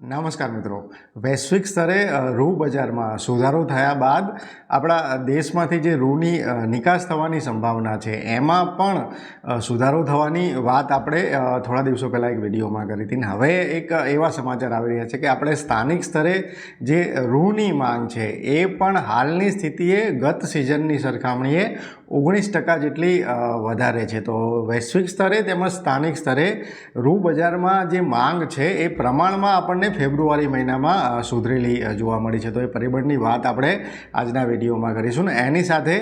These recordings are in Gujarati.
નમસ્કાર મિત્રો. વૈશ્વિક સ્તરે રૂ બજારમાં સુધારો થયા બાદ આપણા દેશમાંથી જે રૂની નિકાસ થવાની સંભાવના છે, એમાં પણ સુધારો થવાની વાત આપણે થોડા દિવસો પહેલાં એક વિડીયોમાં કરી હતી હવે એક એવા સમાચાર આવી રહ્યા છે કે આપણે સ્થાનિક સ્તરે જે રૂની માંગ છે, એ પણ હાલની સ્થિતિએ ગત સિઝનની સરખામણીએ ઓગણીસ ટકા જેટલી વધારે છે. તો વૈશ્વિક સ્તરે તેમજ સ્થાનિક સ્તરે રૂ બજારમાં જે માંગ છે એ પ્રમાણમાં આપણને ફેબ્રુઆરી મહિનામાં સુધરેલી જોવા મળી છે. તો એ પરિબળની વાત આપણે આજના વિડીયોમાં કરીશું ને એની સાથે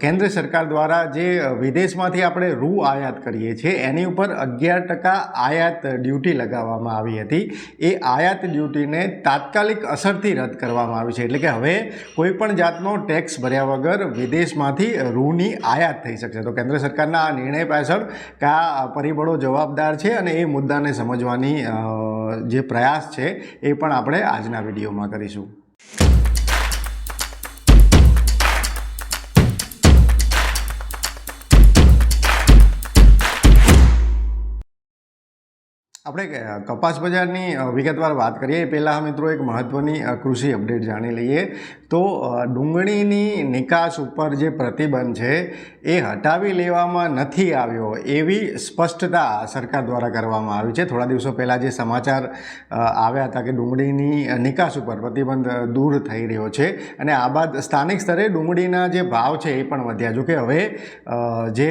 કેન્દ્ર સરકાર દ્વારા જે વિદેશમાંથી આપણે રૂ આયાત કરીએ છીએ, એની ઉપર અગિયાર ટકા આયાત ડ્યુટી લગાવવામાં આવી હતી. એ આયાત ડ્યુટીને તાત્કાલિક અસરથી રદ કરવામાં આવી છે. એટલે કે હવે કોઈપણ જાતનો ટેક્સ ભર્યા વગર વિદેશમાંથી રૂની આયાત થઈ શકશે. તો કેન્દ્ર સરકારના આ નિર્ણય પાછળ કયા પરિબળો જવાબદાર છે અને એ મુદ્દાને સમજવાની જે પ્રયાસ છે એ પણ આપણે આજના વિડીયોમાં કરીશું. આપણે કપાસ બજારની વિગતવાર વાત કરીએ. પહેલાં મિત્રો એક મહત્ત્વની કૃષિ અપડેટ જાણી લઈએ. તો ડુંગળીની નિકાસ ઉપર જે પ્રતિબંધ છે, એ હટાવી લેવામાં નથી આવ્યો એવી સ્પષ્ટતા સરકાર દ્વારા કરવામાં આવી છે. થોડા દિવસો પહેલાં જે સમાચાર આવ્યા હતા કે ડુંગળીની નિકાસ ઉપર પ્રતિબંધ દૂર થઈ રહ્યો છે અને આ બાદ સ્થાનિક સ્તરે ડુંગળીના જે ભાવ છે એ પણ વધ્યા. જોકે હવે જે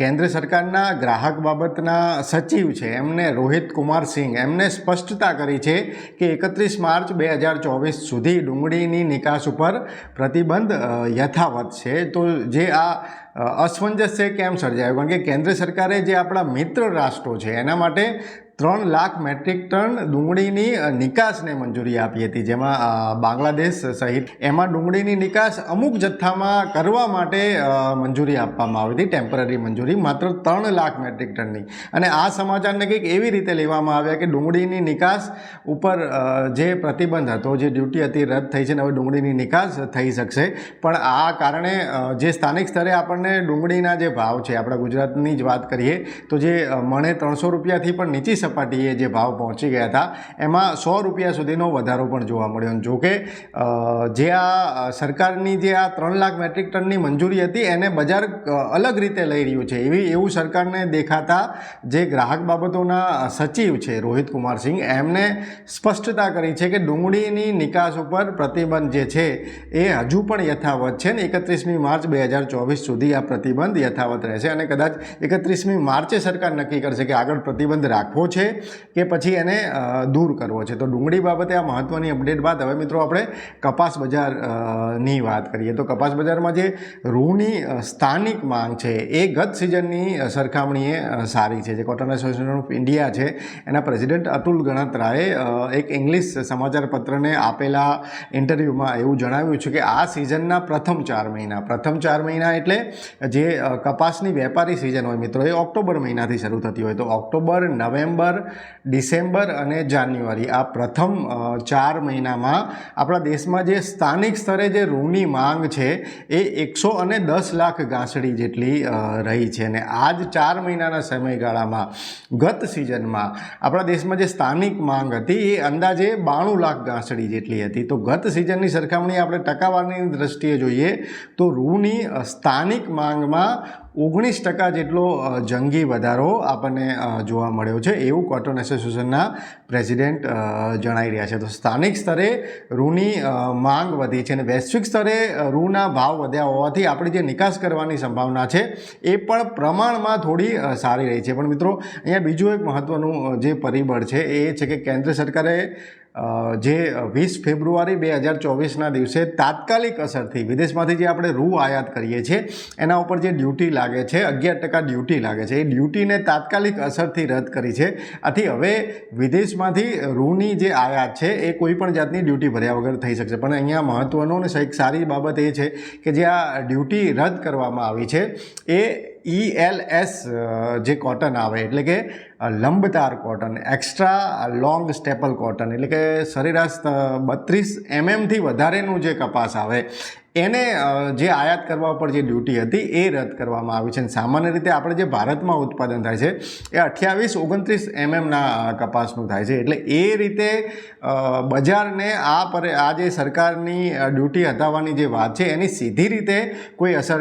કેન્દ્ર સરકારના ગ્રાહક બાબતના સચિવ છે, એમને રોહિત કુમાર સિંહ એમને સ્પષ્ટતા કરી છે કે એકત્રીસ માર્ચ બે હજાર ચોવીસ સુધી ડુંગળીની નિકાસ ઉપર પ્રતિબંધ યથાવત છે. તો જે આ અસમંજસ છે, કેમ સર્જાયું? કારણ કે કેન્દ્ર સરકારે જે આપણા મિત્ર રાષ્ટ્રો છે, એના માટે ત્રણ લાખ મેટ્રિક ટન ડુંગળીની નિકાસને મંજૂરી આપી હતી, જેમાં બાંગ્લાદેશ સહિત એમાં ડુંગળીની નિકાસ અમુક જથ્થામાં કરવા માટે મંજૂરી આપવામાં આવી હતી, ટેમ્પરરી મંજૂરી, માત્ર ત્રણ લાખ મેટ્રિક ટનની. અને આ સમાચારને કંઈક એવી રીતે લેવામાં આવ્યા કે ડુંગળીની નિકાસ ઉપર જે પ્રતિબંધ હતો, જે ડ્યુટી હતી, રદ થઈ છે ને હવે ડુંગળીની નિકાસ થઈ શકશે. પણ આ કારણે જે સ્થાનિક સ્તરે આપણને ડુંગળીના જે ભાવ છે, આપણા ગુજરાતની જ વાત કરીએ, તો જે મણે ત્રણસો રૂપિયાથી પણ નીચી સપાટીએ જે ભાવ પહોંચી ગયા હતા, એમાં સો રૂપિયા સુધીનો વધારો પણ જોવા મળ્યો. જો જોકે જે આ સરકારની જે આ ત્રણ લાખ મેટ્રિક ટનની મંજૂરી હતી, એને બજાર અલગ રીતે લઈ રહ્યું છે. એવી, એવું સરકારને દેખાતા જે ગ્રાહક બાબતોના સચિવ છે રોહિત કુમાર સિંહ, એમને સ્પષ્ટતા કરી છે કે ડુંગળીની નિકાસ ઉપર પ્રતિબંધ જે છે, એ હજુ પણ યથાવત છે ને એકત્રીસમી માર્ચ બે હજાર ચોવીસ સુધી આ પ્રતિબંધ યથાવત રહેશે. અને કદાચ એકત્રીસમી માર્ચે સરકાર નક્કી કરશે કે આગળ પ્રતિબંધ રાખવો છે કે પછી એને દૂર કરવો છે. તો ડુંગળી બાબતે આ મહત્ત્વની અપડેટ બાદ હવે મિત્રો આપણે કપાસ બજારની વાત કરીએ. તો કપાસ બજારમાં જે રૂની સ્થાનિક માંગ છે એ ગત સિઝનની સરખામણીએ સારી છે. જે કોટન એસોસિએશન ઓફ ઇન્ડિયા છે, એના પ્રેસિડેન્ટ અતુલ ગણાત્રાએ એક ઇંગ્લિશ સમાચાર પત્રને આપેલા ઇન્ટરવ્યૂમાં એવું જણાવ્યું છે કે આ સિઝનના પ્રથમ ચાર મહિના, પ્રથમ ચાર મહિના એટલે જે કપાસની વેપારી સિઝન હોય મિત્રો, એ ઓક્ટોબર મહિનાથી શરૂ થતી હોય. તો ઓક્ટોબર, નવેમ્બર ડિસેમ્બર અને જાન્યુઆરી. આ પ્રથમ ચાર મહિનામાં આપણા દેશમાં જે સ્થાનિક સ્તરે જે રૂની માંગ છે એ એકસો અને દસ લાખ ગાંસડી જેટલી રહી છે. અને આ જ ચાર મહિનાના સમયગાળામાં, ગત સિઝનમાં આપણા દેશમાં જે સ્થાનિક માંગ હતી એ અંદાજે બાણું લાખ ગાંસડી જેટલી હતી. તો ગત સિઝનની સરખામણી આપણે ટકાવારીની દ્રષ્ટિએ જોઈએ તો રૂની સ્થાનિક માંગમાં ઓગણીસ ટકા જેટલો જંગી વધારો આપણને જોવા મળ્યો છે. એવું કોટન એસોસિએશનના પ્રેસિડેન્ટ જણાઈ રહ્યા છે. તો સ્થાનિક સ્તરે રૂની માંગ વધી છે અને વૈશ્વિક સ્તરે રૂના ભાવ વધ્યા હોવાથી આપણી જે નિકાસ કરવાની સંભાવના છે, એ પણ પ્રમાણમાં થોડી સારી રહી છે. પણ મિત્રો, અહીંયા બીજું એક મહત્ત્વનું જે પરિબળ છે એ છે કે કેન્દ્ર સરકારે જે વીસ ફેબ્રુઆરી બે હજાર ચોવીસના દિવસે તાત્કાલિક અસરથી વિદેશમાંથી જે આપણે રૂ આયાત કરીએ છીએ, એના ઉપર જે ડ્યુટી લાગે છે, અગિયાર ટકા ડ્યુટી લાગે છે, એ ડ્યુટીને તાત્કાલિક અસરથી રદ કરી છે. આથી હવે વિદેશમાંથી રૂની જે આયાત છે, એ કોઈ પણ જાતની ડ્યુટી ભર્યા વગર થઈ શકશે. પણ અહીંયા મહત્ત્વનું અને એક સારી બાબત એ છે કે જે આ ડ્યુટી રદ કરવામાં આવી છે, એ ઈએલએસ જે કોટન આવે, એટલે કે લંબતાર cotton extra long staple cotton એટલે કે સરેરાશ બત્રીસ એમએમથી વધારેનું જે કપાસ આવે એને જે આયાત કરવા ઉપર જે ડ્યુટી હતી એ રદ કરવામાં આવી છે. અને સામાન્ય રીતે આપણે જે ભારતમાં ઉત્પાદન થાય છે, એ અઠ્યાવીસ ઓગણત્રીસ એમએમના કપાસનું થાય છે. એટલે એ રીતે બજારને આ પર, આ જે સરકારની ડ્યુટી હટાવવાની જે વાત છે, એની સીધી રીતે કોઈ અસર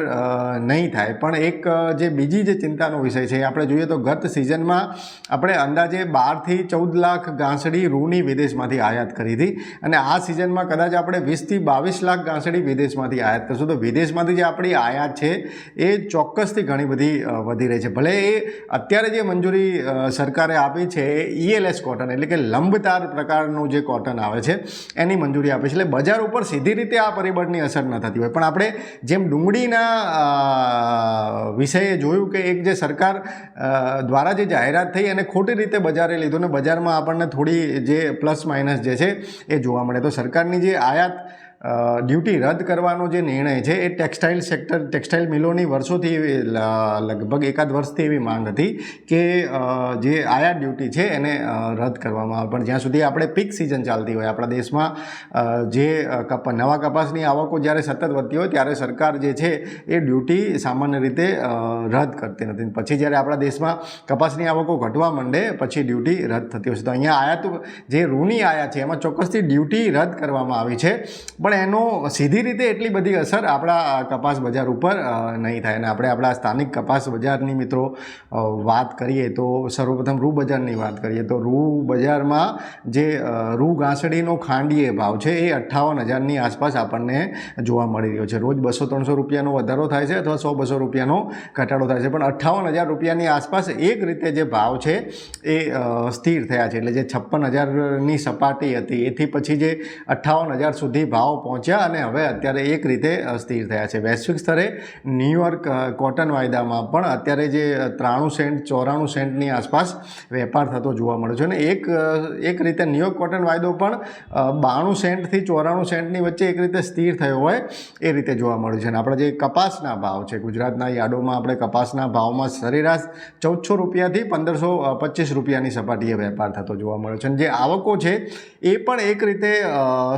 નહીં થાય. પણ એક જે બીજી જે ચિંતાનો વિષય છે આપણે જોઈએ તો ગત સિઝનમાં આપણે અંદાજે બારથી ચૌદ લાખ ગાંસડી રૂની વિદેશમાંથી આયાત કરી હતી. અને આ સિઝનમાં કદાચ આપણે વીસથી બાવીસ લાખ ગાંસડી વિદેશમાંથી આયાત કરશું તો વિદેશમાંથી જે આપણી આયાત છે એ ચોક્કસથી ઘણી બધી વધી રહી છે. ભલે એ અત્યારે જે મંજૂરી સરકારે આપી છે એ ઈએલએસ કોટન એટલે કે લંબતાર પ્રકારનું જે કોટન આવે છે, એની મંજૂરી આપી છે. એટલે બજાર ઉપર સીધી રીતે આ પરિબળની અસર ન થતી હોય. પણ આપણે જેમ ડુંગળીના વિષયે જોયું કે એક જે સરકાર દ્વારા જે જાહેરાત થઈ અને ખોટી રીતે બજારે લીધું ને બજારમાં આપણને થોડી જે પ્લસ માઇનસ જે છે એ જોવા મળે. તો સરકારની જે આયાત ડ્યુટી રદ કરવાનો જે નિર્ણય છે એ ટેક્સટાઇલ સેક્ટર ટેક્સટાઇલ મિલોની વર્ષોથી લગભગ એકાદ વર્ષથી એવી માંગ હતી કે જે આયાત ડ્યુટી છે એને રદ કરવામાં આવે. પણ જ્યાં સુધી આપણે પીક સિઝન ચાલતી હોય, આપણા દેશમાં જે કપા, નવા કપાસની આવકો જ્યારે સતત વધતી હોય ત્યારે સરકાર જે છે એ ડ્યુટી સામાન્ય રીતે રદ કરતી નથી. પછી જ્યારે આપણા દેશમાં કપાસની આવકો ઘટવા માંડે, પછી ડ્યુટી રદ થતી હોય છે. તો અહીંયા આયાત જે ઋણી આયાત છે, એમાં ચોક્કસથી ડ્યુટી રદ કરવામાં આવી છે. પણ એનો સીધી રીતે એટલી બધી અસર આપણા કપાસ બજાર ઉપર નહીં થાય. અને આપણે આપણા સ્થાનિક કપાસ બજારની મિત્રો વાત કરીએ તો સર્વપ્રથમ રૂ બજારની વાત કરીએ તો રૂ બજારમાં જે રૂ ઘાસડીનો ખાંડીએ ભાવ છે એ અઠ્ઠાવન હજારની આસપાસ આપણને જોવા મળી રહ્યો છે. રોજ બસો ત્રણસો રૂપિયાનો વધારો થાય છે અથવા સો બસો રૂપિયાનો ઘટાડો થાય છે. પણ અઠ્ઠાવન હજાર રૂપિયાની આસપાસ એક રીતે જે ભાવ છે એ સ્થિર થયા છે. એટલે જે છપ્પન હજારની સપાટી હતી, એથી પછી જે અઠ્ઠાવન હજાર સુધી ભાવ પહોંચ્યા અને હવે અત્યારે એક રીતે સ્થિર થયા છે. વૈશ્વિક સ્તરે ન્યુયોર્ક કોટન વાયદામાં પણ અત્યારે જે ત્રાણું સેન્ટ, ચોરાણું સેન્ટની આસપાસ વેપાર થતો જોવા મળ્યો છે અને એક એક રીતે ન્યુયોર્ક કોટન વાયદો પણ બાણું સેન્ટથી ચોરાણું સેન્ટની વચ્ચે એક રીતે સ્થિર થયો હોય એ રીતે જોવા મળ્યું છે. અને આપણા જે કપાસના ભાવ છે, ગુજરાતના યાર્ડોમાં આપણે કપાસના ભાવમાં સરેરાશ ચૌદસો રૂપિયાથી પંદરસો પચીસ રૂપિયાની સપાટીએ વેપાર થતો જોવા મળ્યો છે. અને જે આવકો છે એ પણ એક રીતે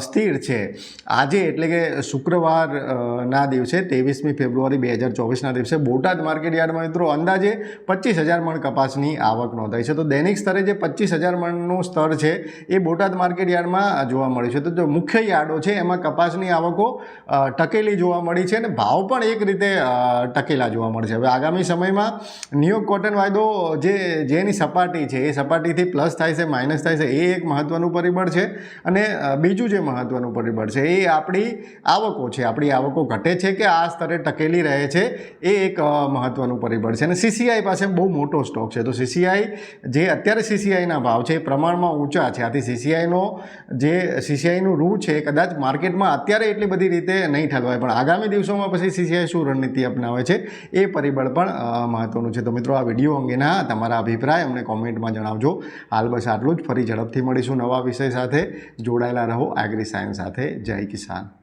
સ્થિર છે. આજે એટલે કે શુક્રવારના દિવસે, ત્રેવીસમી ફેબ્રુઆરી બે હજાર ચોવીસના દિવસે, બોટાદ માર્કેટ યાર્ડમાં મિત્રો અંદાજે પચીસ હજાર મણ કપાસની આવક નોંધાઈ છે. તો દૈનિક સ્તરે જે પચીસ હજાર મણનું સ્તર છે, એ બોટાદ માર્કેટ યાર્ડમાં જોવા મળ્યું છે. તો જો મુખ્ય યાર્ડો છે, એમાં કપાસની આવકો ટકેલી જોવા મળી છે અને ભાવ પણ એક રીતે ટકેલા જોવા છે. હવે આગામી સમયમાં નિયોગ કોટન વાયદો જે, જેની સપાટી છે, એ સપાટીથી પ્લસ થાય છે માઇનસ થાય છે, એ એક મહત્ત્વનું પરિબળ છે. અને બીજું જે મહત્ત્વનું પરિબળ છે, એ આપણી આવકો છે, આપણી આવકો ઘટે છે કે આ સ્તરે ટકેલી રહે છે, એ એક મહત્ત્વનું પરિબળ છે. અને સીસીઆઈ પાસે બહુ મોટો સ્ટોક છે. તો સીસીઆઈ જે અત્યારે સીસીઆઈના ભાવ છે, એ પ્રમાણમાં ઊંચા છે. આથી સીસીઆઈનો જે સીસીઆઈનું રૂ છે, એ કદાચ માર્કેટમાં અત્યારે એટલી બધી રીતે નહીં ઠલવાય. પણ આગામી દિવસોમાં પછી સીસીઆઈ શું રણનીતિ અપનાવે છે, એ પરિબળ પણ મહત્વનું છે. તો મિત્રો, આ વીડિયો અંગેના તમારા અભિપ્રાય અમને કોમેન્ટમાં જણાવજો. હાલ બસ આટલું જ. ફરી ઝડપથી મળીશું નવા વિષય સાથે. જોડાયેલા રહો. એગ્રી સાયન્સ સાથે. જય quizá